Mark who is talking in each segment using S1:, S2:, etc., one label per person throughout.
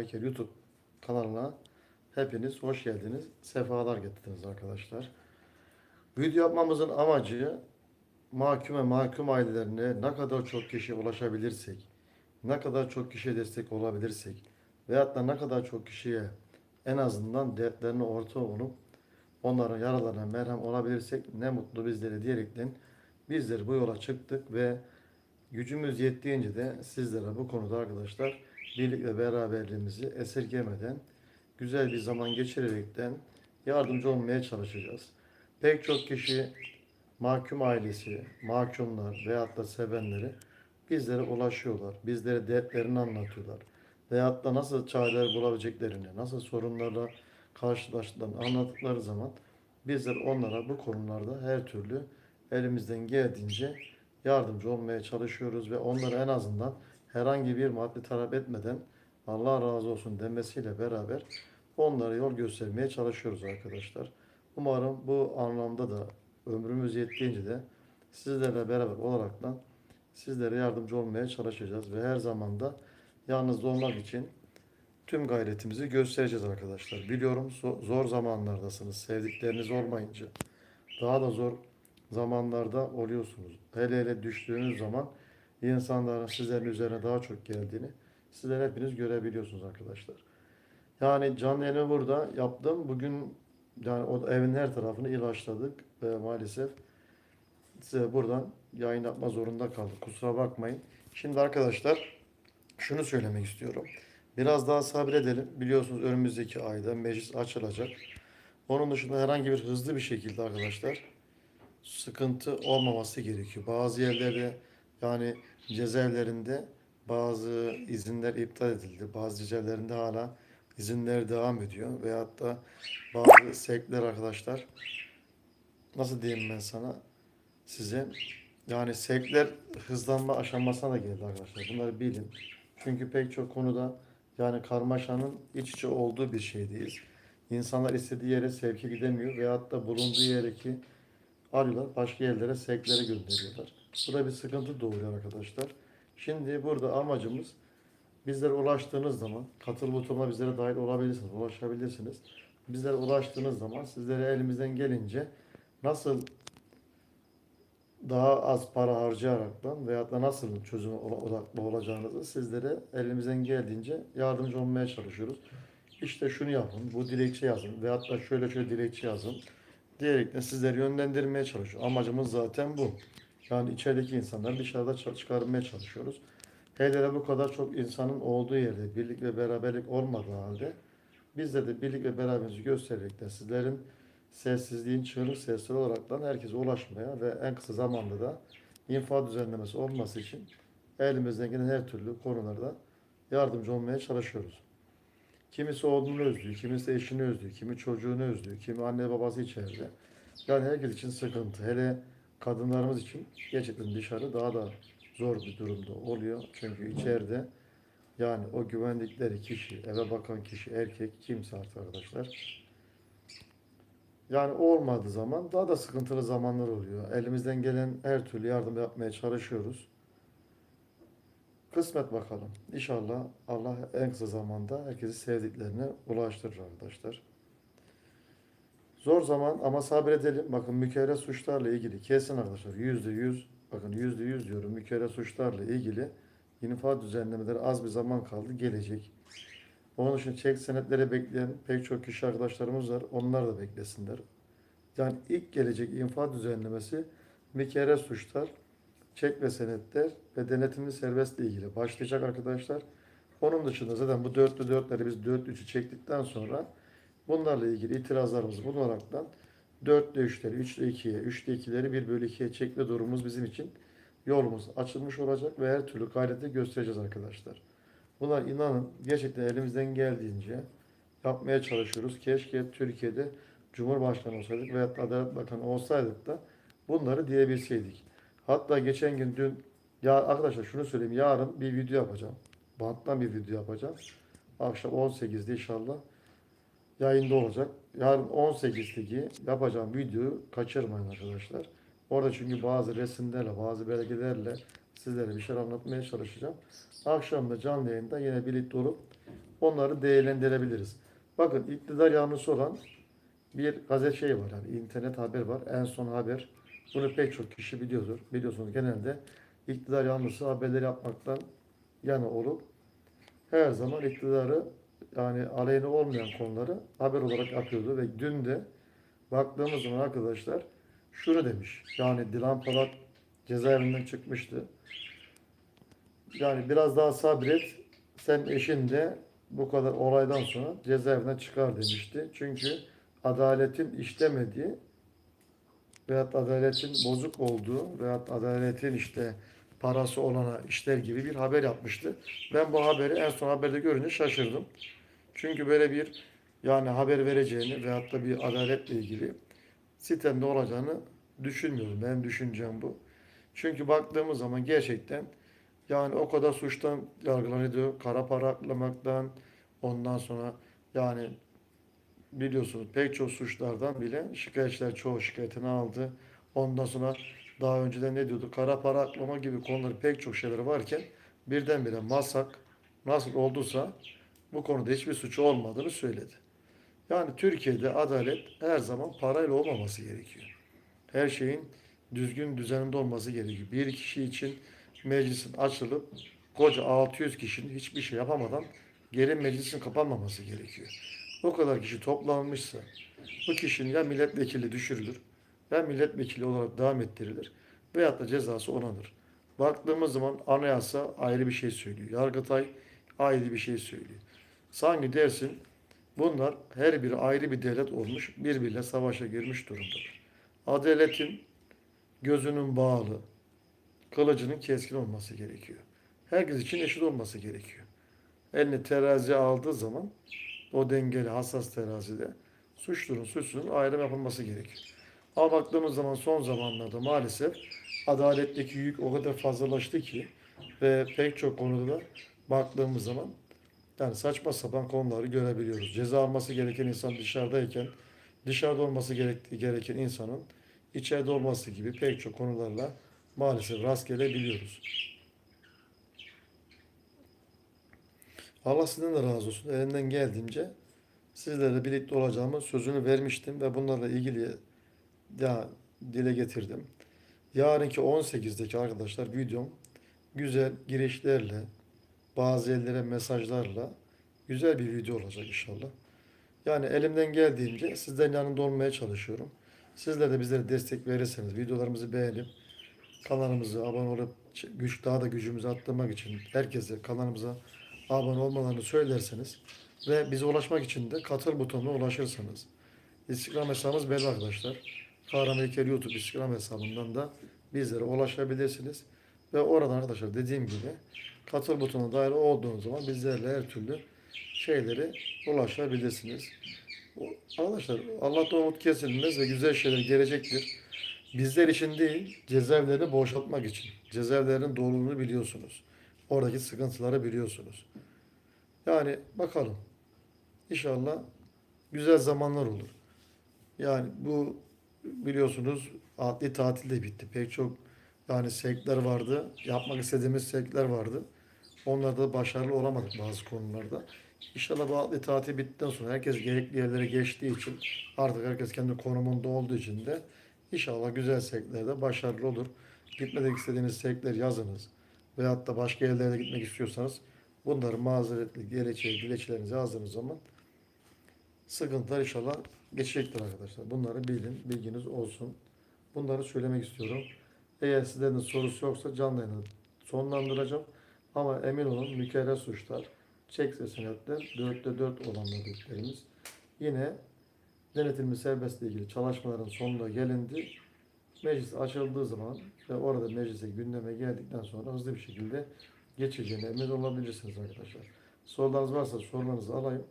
S1: Bayker YouTube kanalına hepiniz hoş geldiniz. Sefalar getirdiniz arkadaşlar. Video yapmamızın amacı mahkum ve mahkum ailelerine ne kadar çok kişi ulaşabilirsek, ne kadar çok kişiye destek olabilirsek veyahut da ne kadar çok kişiye en azından dertlerine orta olup onların yaralarına merhem olabilirsek ne mutlu bizlere diyerekten bizler bu yola çıktık ve gücümüz yettiğince de sizlere bu konuda arkadaşlar birlik ve beraberliğimizi esirgemeden güzel bir zaman geçirerekten yardımcı olmaya çalışacağız. Pek çok kişi mahkum ailesi, mahkumlar veyahut da sevenleri bizlere ulaşıyorlar. Bizlere dertlerini anlatıyorlar. Veyahut da nasıl çareler bulabileceklerini, nasıl sorunlarla karşılaştıklarını anlattıkları zaman bizler onlara bu konularda her türlü elimizden geldiğince yardımcı olmaya çalışıyoruz ve onlara en azından herhangi bir maddi talep etmeden Allah razı olsun demesiyle beraber onlara yol göstermeye çalışıyoruz arkadaşlar. Umarım bu anlamda da ömrümüz yettiğince de sizlerle beraber olaraktan sizlere yardımcı olmaya çalışacağız ve her zaman da yalnız olmak için tüm gayretimizi göstereceğiz arkadaşlar. Biliyorum zo- zor zamanlardasınız. Sevdikleriniz olmayınca daha da zor zamanlarda oluyorsunuz. Hele hele düştüğünüz zaman insanların sizlerin üzerine daha çok geldiğini sizler hepiniz görebiliyorsunuz arkadaşlar. Yani canlı yayını burada yaptım. Bugün yani o evin her tarafını ilaçladık ve maalesef size buradan yayın yapma zorunda kaldık. Kusura bakmayın. Şimdi arkadaşlar şunu söylemek istiyorum. Biraz daha sabredelim. Biliyorsunuz önümüzdeki ayda meclis açılacak. Onun dışında herhangi bir hızlı bir şekilde arkadaşlar sıkıntı olmaması gerekiyor. Bazı yerlerde yani cezaevlerinde bazı izinler iptal edildi. Bazı cezaevlerinde hala izinler devam ediyor. Veyahut da bazı sekler arkadaşlar nasıl diyeyim ben sana size yani sevkler hızlanma aşamasına da geldi arkadaşlar. Bunları bilin. Çünkü pek çok konuda yani karmaşanın iç içe olduğu bir şeydeyiz. İnsanlar istediği yere sevki gidemiyor veyahut da bulunduğu yerdeki arıyorlar başka yerlere sevklere gönderiyorlar. Da bir sıkıntı doğuruyor arkadaşlar. Şimdi burada amacımız bizlere ulaştığınız zaman katıl butonuna bizlere dahil olabilirsiniz, ulaşabilirsiniz. Bizlere ulaştığınız zaman sizlere elimizden gelince nasıl daha az para harcayaraktan veyahut da nasıl çözüm odaklı olacağınızı sizlere elimizden geldiğince yardımcı olmaya çalışıyoruz. İşte şunu yapın, bu dilekçe yazın veyahut da şöyle şöyle dilekçe yazın diyerek de sizleri yönlendirmeye çalışıyor. Amacımız zaten bu. Yani içerideki insanları dışarıda çıkarmaya çalışıyoruz. Hele hele bu kadar çok insanın olduğu yerde birlik ve beraberlik olmadığı halde bizde de birlik ve beraberliğimizi göstererek de sizlerin sessizliğin çığlık sesleri olaraktan herkese ulaşmaya ve en kısa zamanda da infaz düzenlemesi olması için elimizden gelen her türlü konularda yardımcı olmaya çalışıyoruz. Kimisi oğlunu özlüyor, kimisi eşini özlüyor, kimi çocuğunu özlüyor, kimi anne babası içeride. Yani herkes için sıkıntı. Hele kadınlarımız için gerçekten dışarı daha da zor bir durumda oluyor. Çünkü içeride yani o güvendikleri kişi, eve bakan kişi, erkek kimse artık arkadaşlar yani olmadığı zaman daha da sıkıntılı zamanlar oluyor. Elimizden gelen her türlü yardım yapmaya çalışıyoruz. Kısmet bakalım. İnşallah Allah en kısa zamanda herkesi sevdiklerine ulaştırır arkadaşlar. Zor zaman ama sabredelim. Bakın mükerrer suçlarla ilgili kesin arkadaşlar yüzde yüz bakın yüzde yüz diyorum mükerrer suçlarla ilgili infaz düzenlemeleri az bir zaman kaldı gelecek. Onun için çek senetlere bekleyen pek çok kişi arkadaşlarımız var. Onlar da beklesinler. Yani ilk gelecek infaz düzenlemesi mükerrer suçlar, çek ve senetler ve denetimli serbestle ilgili başlayacak arkadaşlar. Onun dışında zaten bu dörtlü dörtleri biz dörtlü üçü çektikten sonra bunlarla ilgili itirazlarımızı bulunaraktan dörtlü üçleri, üçlü ikiye, üçlü ikileri bir bölü ikiye çekme durumumuz bizim için yolumuz açılmış olacak ve her türlü gayreti göstereceğiz arkadaşlar. Buna inanın gerçekten elimizden geldiğince yapmaya çalışıyoruz. Keşke Türkiye'de Cumhurbaşkanı olsaydık veya Adalet Bakanı olsaydık da bunları diyebilseydik. Hatta geçen gün dün ya arkadaşlar şunu söyleyeyim yarın bir video yapacağım. Banttan bir video yapacağım. Akşam 18'de inşallah yayında olacak. Yarın 18'deki yapacağım videoyu kaçırmayın arkadaşlar. Orada çünkü bazı resimlerle, bazı belgelerle sizlere bir şeyler anlatmaya çalışacağım. Akşam da canlı yayında yine birlikte olup onları değerlendirebiliriz. Bakın iktidar yanlısı olan bir gazete şey var yani internet haber var. En son haber. Bunu pek çok kişi biliyordur. Biliyorsunuz genelde iktidar yanlısı haberleri yapmaktan yana olup her zaman iktidarı yani aleyhine olmayan konuları haber olarak yapıyordu ve dün de baktığımız zaman arkadaşlar şunu demiş. Yani Dilan Polat cezaevinden çıkmıştı. Yani biraz daha sabret. Sen eşin de bu kadar olaydan sonra cezaevinden çıkar demişti. Çünkü adaletin işlemediği veyahut adaletin bozuk olduğu veyahut adaletin işte parası olana işler gibi bir haber yapmıştı. Ben bu haberi en son haberde görünce şaşırdım. Çünkü böyle bir yani haber vereceğini veyahut da bir adaletle ilgili sitemde olacağını düşünmüyorum. Benim düşüncem bu. Çünkü baktığımız zaman gerçekten yani o kadar suçtan yargılanıyordu. Kara para aklamaktan ondan sonra yani biliyorsunuz pek çok suçlardan bile şikayetçiler çoğu şikayetini aldı. Ondan sonra daha önceden ne diyordu? Kara para aklama gibi konuları pek çok şeyler varken birdenbire masak nasıl olduysa bu konuda hiçbir suçu olmadığını söyledi. Yani Türkiye'de adalet her zaman parayla olmaması gerekiyor. Her şeyin düzgün düzeninde olması gerekiyor. Bir kişi için meclisin açılıp koca 600 kişinin hiçbir şey yapamadan geri meclisin kapanmaması gerekiyor. O kadar kişi toplanmışsa bu kişinin ya milletvekili düşürülür ya milletvekili olarak devam ettirilir veyahut da cezası onanır. Baktığımız zaman anayasa ayrı bir şey söylüyor. Yargıtay ayrı bir şey söylüyor. Sanki dersin bunlar her biri ayrı bir devlet olmuş, birbiriyle savaşa girmiş durumdadır. Adaletin gözünün bağlı, kılıcının keskin olması gerekiyor. Herkes için eşit olması gerekiyor. Elini terazi aldığı zaman o dengeli hassas terazide suçlunun suçsuzun ayrım yapılması gerekiyor. Ama baktığımız zaman son zamanlarda maalesef adaletteki yük o kadar fazlalaştı ki ve pek çok konuda da baktığımız zaman yani saçma sapan konuları görebiliyoruz. Ceza alması gereken insan dışarıdayken dışarıda olması gereken insanın içeride olması gibi pek çok konularla maalesef rast gelebiliyoruz. Allah sizden de razı olsun. Elimden geldiğince sizlerle birlikte olacağımı sözünü vermiştim ve bunlarla ilgili ya dile getirdim. Yarınki 18'deki arkadaşlar videom güzel girişlerle, bazı yerlere mesajlarla güzel bir video olacak inşallah. Yani elimden geldiğince sizlerin yanında olmaya çalışıyorum. Sizler de bizlere destek verirseniz, videolarımızı beğenip kanalımıza abone olup güç daha da gücümüzü arttırmak için herkese kanalımıza abone olmalarını söylerseniz ve bize ulaşmak için de katıl butonuna ulaşırsanız. Instagram hesabımız belli arkadaşlar. Kahraman İlker YouTube Instagram hesabından da bizlere ulaşabilirsiniz. Ve oradan arkadaşlar dediğim gibi katıl butonuna dahil olduğunuz zaman bizlerle her türlü şeyleri ulaşabilirsiniz. Arkadaşlar Allah'tan umut kesilmez ve güzel şeyler gelecektir. Bizler için değil, cezaevlerini boşaltmak için. Cezaevlerinin doluluğunu biliyorsunuz. Oradaki sıkıntıları biliyorsunuz. Yani bakalım. İnşallah güzel zamanlar olur. Yani bu biliyorsunuz adli tatil de bitti. Pek çok yani sevkler vardı. Yapmak istediğimiz sevkler vardı. Onlarda başarılı olamadık bazı konularda. İnşallah bu adli tatil bittikten sonra herkes gerekli yerlere geçtiği için artık herkes kendi konumunda olduğu için de inşallah güzel sevklerde başarılı olur. Gitmemek istediğiniz sevkler yazınız. Veyahut da başka yerlere gitmek istiyorsanız bunları mazeretli gerekçeli dilekçelerinizi yazdığınız zaman sıkıntılar inşallah geçecektir arkadaşlar. Bunları bilin, bilginiz olsun. Bunları söylemek istiyorum. Eğer sizlerin sorusu yoksa canlı yayını sonlandıracağım. Ama emin olun mükerrer suçlar, çek ve senetler, dörtte dört olan dediklerimiz. Yine denetimli serbestle ilgili çalışmaların sonuna gelindi. Meclis açıldığı zaman ve orada meclise gündeme geldikten sonra hızlı bir şekilde geçeceğine emin olabilirsiniz arkadaşlar. Sorularınız varsa sorularınızı alayım.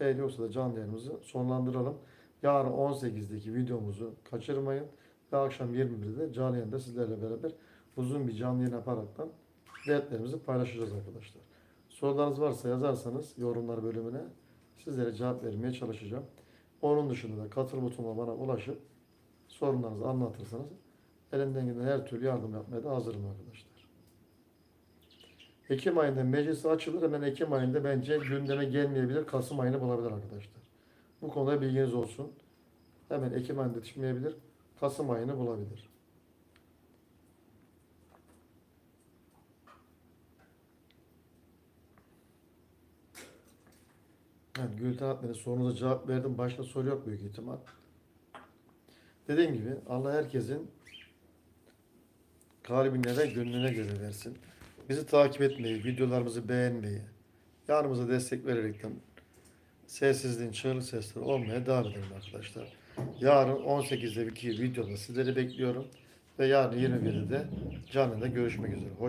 S1: Eğer yoksa da canlı yayınımızı sonlandıralım. Yarın 18'deki videomuzu kaçırmayın. Ve akşam 21'de canlı yayında sizlerle beraber uzun bir canlı yayın yaparaktan dertlerimizi paylaşacağız arkadaşlar. Sorularınız varsa yazarsanız yorumlar bölümüne sizlere cevap vermeye çalışacağım. Onun dışında da katıl butonuna bana ulaşıp sorunlarınızı anlatırsanız elimden gelen her türlü yardım yapmaya da hazırım arkadaşlar. Ekim ayında meclis açılır hemen Ekim ayında bence gündeme gelmeyebilir. Kasım ayını bulabilir arkadaşlar. Bu konuda bilginiz olsun. Hemen Ekim ayında yetişmeyebilir. Kasım ayını bulabilir. Yani Gülten Atmen'in sorunuza cevap verdim. Başka soru yok büyük ihtimal. Dediğim gibi Allah herkesin kalbine ve gönlüne göre versin. Bizi takip etmeyi, videolarımızı beğenmeyi, yanımıza destek vererekten sessizliğin çığlık sesleri olmaya devam edelim arkadaşlar. Yarın 18'de bir videoda sizleri bekliyorum. Ve yarın 21'de de canlıda görüşmek üzere. Hoş